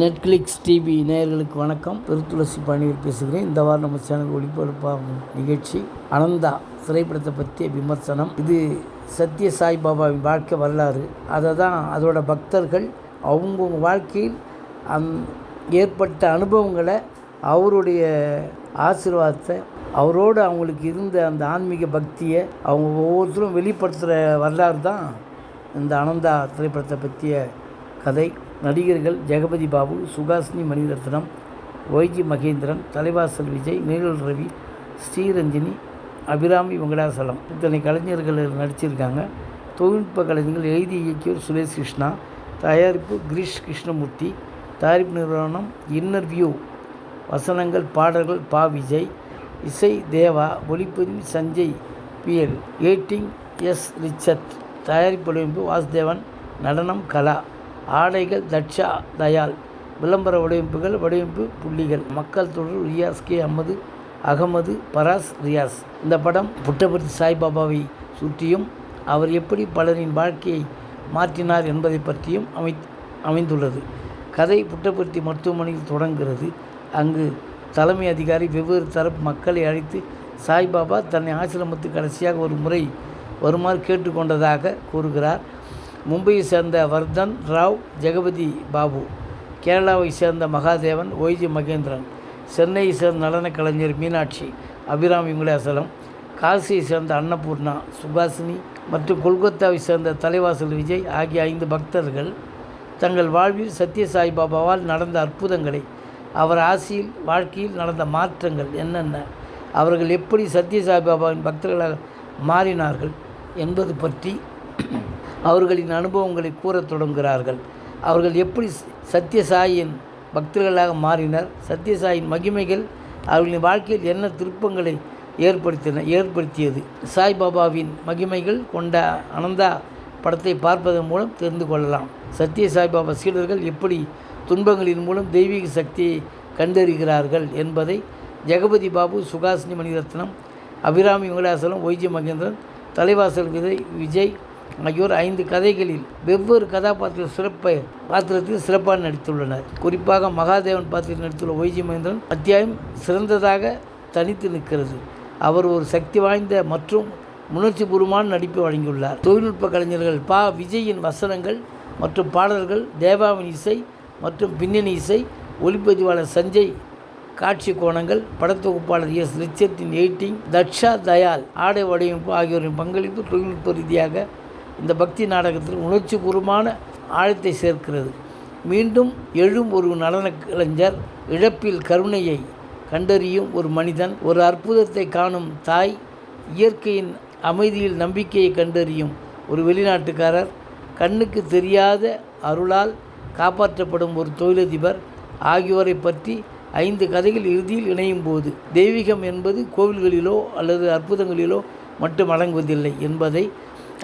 Netflix TV நேயர்களுக்கு வணக்கம். திருத்துளசி பணியில் பேசுகிறேன். இந்த வாரம் நம்ம சேனல் ஒளிபரப்பாகும் நிகழ்ச்சி அனந்தா திரைப்படத்தை பற்றிய விமர்சனம். இது சத்ய சாய் பாபாவின் வாழ்க்கை வரலாறு. அதை தான் அதோட பக்தர்கள் அவங்கவுங்க வாழ்க்கையில் அந் ஏற்பட்ட அனுபவங்களை அவருடைய ஆசீர்வாதத்தை அவரோடு அவங்களுக்கு இருந்த அந்த ஆன்மீக பக்தியை அவங்க ஒவ்வொருத்தரும் வெளிப்படுத்துகிற வரலாறு தான் இந்த அனந்தா திரைப்படத்தை பற்றிய கதை. நடிகர்கள் ஜெகபதி பாபு சுகாசினி மணிரத்னம் ஒய்ஜி மகேந்திரன் தலைவாசல் விஜய் நீரல் ரவி ஸ்ரீரஞ்சினி அபிராமி வெங்கடாசலம் இத்தனை கலைஞர்கள் நடிச்சிருக்காங்க. தொழில்நுட்ப கலைஞர்கள் எழுதி இயக்கியோர் சுரேஷ் கிருஷ்ணா தயாரிப்பு கிரீஷ் கிருஷ்ணமூர்த்தி தயாரிப்பு நிறுவனம் இன்னர் வியூ வசனங்கள் பாடல்கள் பா விஜய் இசை தேவா ஒளிப்பதிவு Sanjay PL editing S Richard தயாரிப்பு வடிவமைப்பு வாசுதேவன் நடனம் கலா. ஆடைகள் தட்சா தயால் விளம்பர வடிவமைப்புகள் வடிவமைப்பு புள்ளிகள். மக்கள் தொடர் ரியாஸ் கே அகமது அகமது பராஸ் ரியாஸ். இந்த படம் புட்டபர்த்தி சாய்பாபாவை சுற்றியும் அவர் எப்படி பலரின் வாழ்க்கையை மாற்றினார் என்பதை பற்றியும் அமை அமைந்துள்ளது. கதை புட்டபர்த்தி மருத்துவமனையில் தொடங்குகிறது. அங்கு தலைமை அதிகாரி வெவ்வேறு தரப்பு மக்களை அழைத்து சாய்பாபா தன்னை ஆசிரமத்துக்கு கடைசியாக ஒரு முறை வருமாறு கேட்டுக்கொண்டதாக கூறுகிறார். மும்பையை சேர்ந்த வர்தன் ராவ் ஜெகபதி பாபு. கேரளாவை சேர்ந்த மகாதேவன் ஒய்ஜி மகேந்திரன். சென்னையை சேர்ந்த நடன கலைஞர் மீனாட்சி அபிராமி விங்கடாசலம். காசியை சேர்ந்த அன்னபூர்ணா சுபாசினி மற்றும் கொல்கத்தாவை சேர்ந்த தலைவாசல் விஜய் ஆகிய ஐந்து பக்தர்கள் தங்கள் வாழ்வில் சத்ய சாய்பாபாவால் நடந்த அற்புதங்களை அவர் ஆசியில் வாழ்க்கையில் நடந்த மாற்றங்கள் என்னென்ன அவர்கள் எப்படி சத்ய சாய்பாபாவின் பக்தர்களாக மாறினார்கள் என்பது பற்றி அவர்களின் அனுபவங்களை கூறத் தொடங்குகிறார்கள். அவர்கள் எப்படி சத்யசாயின் பக்தர்களாக மாறினர் சத்யசாயின் மகிமைகள் அவர்களின் வாழ்க்கையில் என்ன திருப்பங்களை ஏற்படுத்தின ஏற்படுத்தியது? சாய்பாபாவின் மகிமைகள் கொண்ட அனந்தா படத்தை பார்ப்பதன் மூலம் தெரிந்து கொள்ளலாம். சத்ய சாய்பாபா சீடர்கள் எப்படி துன்பங்களின் மூலம் தெய்வீக சக்தியை கண்டறிகிறார்கள் என்பதை ஜெகபதி பாபு சுகாசினி மணிரத்னம் அபிராமி வெங்கடாசலம் ஒய்ஜி மகேந்திரன் தலைவாசல் விஜய் விஜய் ஆகியோர் ஐந்து கதைகளில் வெவ்வேறு கதாபாத்திர சிறப்பை பாத்திரத்தில் சிறப்பாக நடித்துள்ளனர். குறிப்பாக மகாதேவன் பாத்திரத்தில் நடித்துள்ள ஒய்ஜி மகேந்திரன் அத்தியாயம் சிறந்ததாக தனித்து நிற்கிறது. அவர் ஒரு சக்தி வாய்ந்த மற்றும் உணர்ச்சிபூர்வமான நடிப்பை வழங்கியுள்ளார். தொழில்நுட்ப கலைஞர்கள் பா. விஜயின் வசனங்கள் மற்றும் பாடல்கள் தேவாவின் இசை மற்றும் பின்னணி இசை ஒளிப்பதிவாளர் சஞ்சய் காட்சி கோணங்கள் படத்தொகுப்பாளர் எஸ். ரிச்சர்டின் எயிட்டிங் தக்ஷா தயால் ஆடை வடிவமைப்பு ஆகியோரின் பங்களிப்பு தொழில்நுட்ப ரீதியாக இந்த பக்தி நாடகத்தில் உணர்ச்சிபூர்வமான ஆழத்தை சேர்க்கிறது. மீண்டும் எழும் ஒரு நடன கலைஞர் இழப்பில் கருணையை கண்டறியும் ஒரு மனிதன் ஒரு அற்புதத்தை காணும் தாய் இயற்கையின் அமைதியில் நம்பிக்கையை கண்டறியும் ஒரு வெளிநாட்டுக்காரர் கண்ணுக்கு தெரியாத அருளால் காப்பாற்றப்படும் ஒரு தொழிலதிபர் ஆகியோரை பற்றி ஐந்து கதைகள் இறுதியில் இணையும் போது தெய்வீகம் என்பது கோவில்களிலோ அல்லது அற்புதங்களிலோ மட்டும் அடங்குவதில்லை என்பதை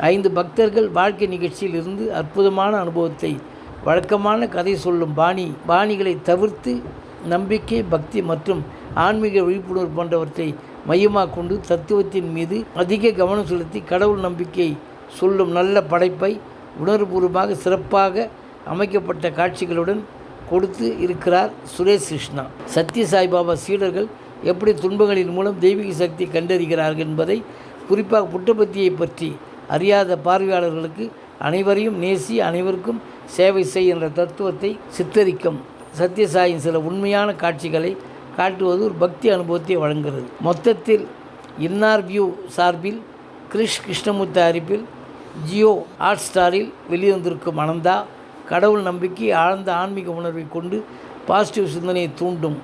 ஐந்து பக்தர்கள் வாழ்க்கை நிகழ்ச்சியில் இருந்து அற்புதமான அனுபவத்தை வழக்கமான கதை சொல்லும் பாணி பாணிகளை தவிர்த்து நம்பிக்கை பக்தி மற்றும் ஆன்மீக விழிப்புணர்வு போன்றவற்றை மையமாக கொண்டு தத்துவத்தின் மீது அதிக கவனம் செலுத்தி கடவுள் நம்பிக்கை சொல்லும் நல்ல படைப்பை உணர்வுபூர்வமாக சிறப்பாக அமைக்கப்பட்ட காட்சிகளுடன் கொடுத்து இருக்கிறார் சுரேஷ் கிருஷ்ணா. சத்ய சாய்பாபா சீடர்கள் எப்படி துன்பங்களின் மூலம் தெய்வீக சக்தி கண்டறிகிறார்கள் என்பதை குறிப்பாக புட்டபத்தியை பற்றி அறியாத பார்வையாளர்களுக்கு அனைவரையும் நேசி அனைவருக்கும் சேவை செய் என்ற தத்துவத்தை சித்தரிக்கும். சத்யசாயின் சில உண்மையான காட்சிகளை காட்டுவது ஒரு பக்தி அனுபவத்தை வழங்குகிறது. மொத்தத்தில் இன்னார் வியூ சார்பில் கிரிஷ் கிருஷ்ணமூர்த்தி அறிப்பில் ஜியோ ஹாட் ஸ்டாரில் வெளிவந்திருக்கும் அனந்தா கடவுள் நம்பிக்கை ஆழ்ந்த ஆன்மீக உணர்வை கொண்டு பாசிட்டிவ் சிந்தனையை தூண்டும்.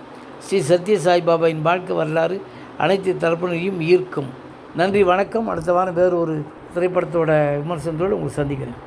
ஸ்ரீ சத்ய சாய்பாபாவின் வாழ்க்கை வரலாறு அனைத்து தரப்பினரையும் ஈர்க்கும். நன்றி வணக்கம். அடுத்த வாரம் வேறு ஒரு திரைப்படத்தோட விமர்சனத்தோடு உங்களை சந்திக்கிறேன்.